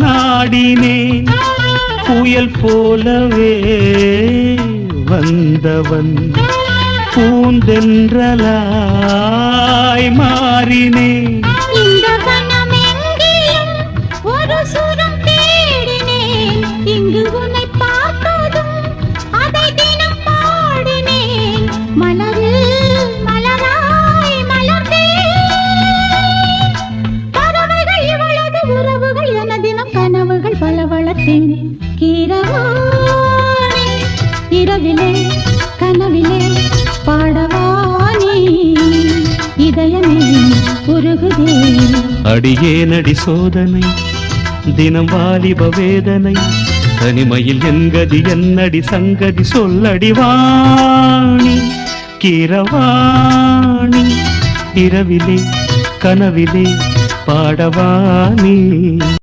நாடினேன். புயல் போலவே வந்தவன். பூந்தென்றலாய் மாறினேன். பல வளர்த்தேன் இரவிலே கனவிலே பாடவானே. இதயமே உருகுதே. அடியே நடி சோதனை தினம் வாலிப வேதனை தனிமையில் என்கதி என்னடி சங்கதி சொல்லடிவாணி கிரவாணி இரவிலே கனவிலே பாடவானி.